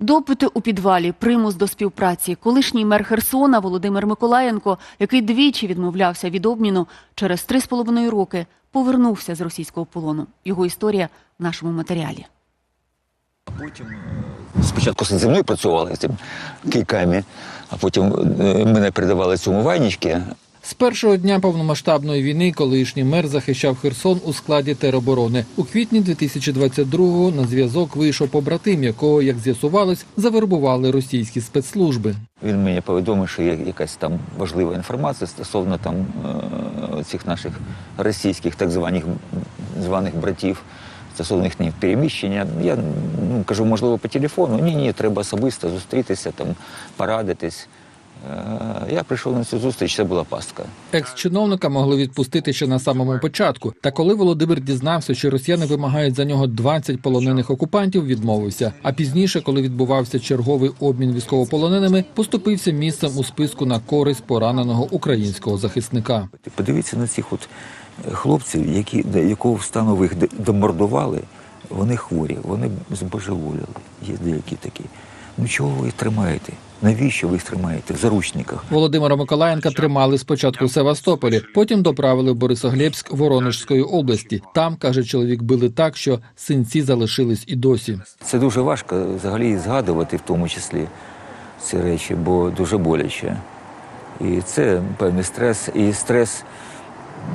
Допити у підвалі, примус до співпраці. Колишній мер Херсона Володимир Миколаєнко, який двічі відмовлявся від обміну, через три з половиною роки повернувся з російського полону. Його історія в нашому матеріалі. Потім е, спочатку зі мною працювали з цим кийками, а потім е, мене передавали цьому вайнічки. З першого дня повномасштабної війни колишній мер захищав Херсон у складі тероборони. У квітні 2022-го на зв'язок вийшов побратим, якого, як з'ясувалось, завербували російські спецслужби. Він мені повідомив, що є якась там важлива інформація стосовно там е, цих наших російських так званих званих братів. Стосовно їхнього переміщення, я ну, кажу, можливо, по телефону. Ні, ні, треба особисто зустрітися, там, порадитись. Е, Я прийшов на цю зустріч, це була пастка. Екс-чиновника могли відпустити ще на самому початку. Та коли Володимир дізнався, що росіяни вимагають за нього 20 полонених окупантів, відмовився. А пізніше, коли відбувався черговий обмін військовополоненими, поступився місцем у списку на користь пораненого українського захисника. Подивіться на цих от хлопців, які, якого стану ви їх домордували, вони хворі, вони збожеволіли. Є деякі такі. Ну чого ви їх тримаєте? Навіщо ви їх тримаєте в заручниках? Володимира Миколаєнка тримали спочатку в Севастополі, потім доправили в Борисоглебськ Воронежської області. Там каже чоловік, били так, що синці залишились і досі. Це дуже важко взагалі згадувати, в тому числі ці речі, бо дуже боляче. І це певний стрес. І стрес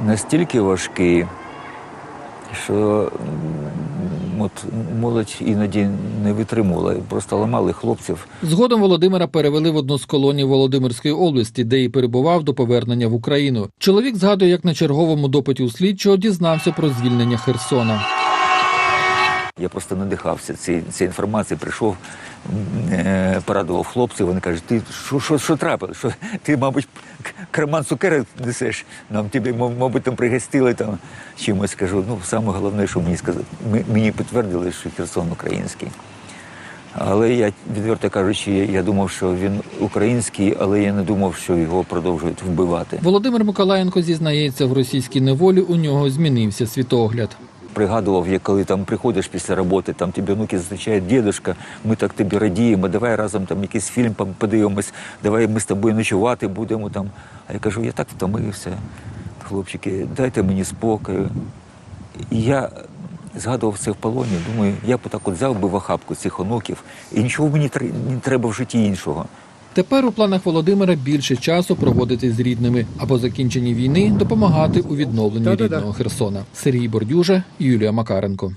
настільки важкий, що от молодь іноді не витримувала, просто ламали хлопців. Згодом Володимира перевели в одну з колоній Володимирської області, де і перебував до повернення в Україну. Чоловік згадує, як на черговому допиті у слідчого дізнався про звільнення Херсона. Я просто надихався цією цією інформацією, прийшов, е, порадував хлопців. Вони кажуть, ти що, що, що трапилось? Що, ти, мабуть, карман цукерок несеш, нам мав- мабуть, там пригостили там чимось. Кажу, ну, саме головне, що мені сказали, мені підтвердили, що Херсон український. Але я, відверто кажучи, я думав, що він український, але я не думав, що його продовжують вбивати. Володимир Миколаєнко зізнається, в російській неволі у нього змінився світогляд. Пригадував, як коли там приходиш після роботи, там тебе внуки зустрічає дідушка, ми так тобі радіємо, давай разом там якийсь фільм подивимось, давай ми з тобою ночувати будемо там. А я кажу, я так втомився, хлопчики, дайте мені спокою. І я згадував це в полоні, думаю, я б отак от взяв би в охапку цих онуків, і нічого мені не треба в житті іншого. Тепер у планах Володимира більше часу проводити з рідними, а по закінченні війни допомагати у відновленні рідного Херсона. Сергій Бордюжа, Юлія Макаренко.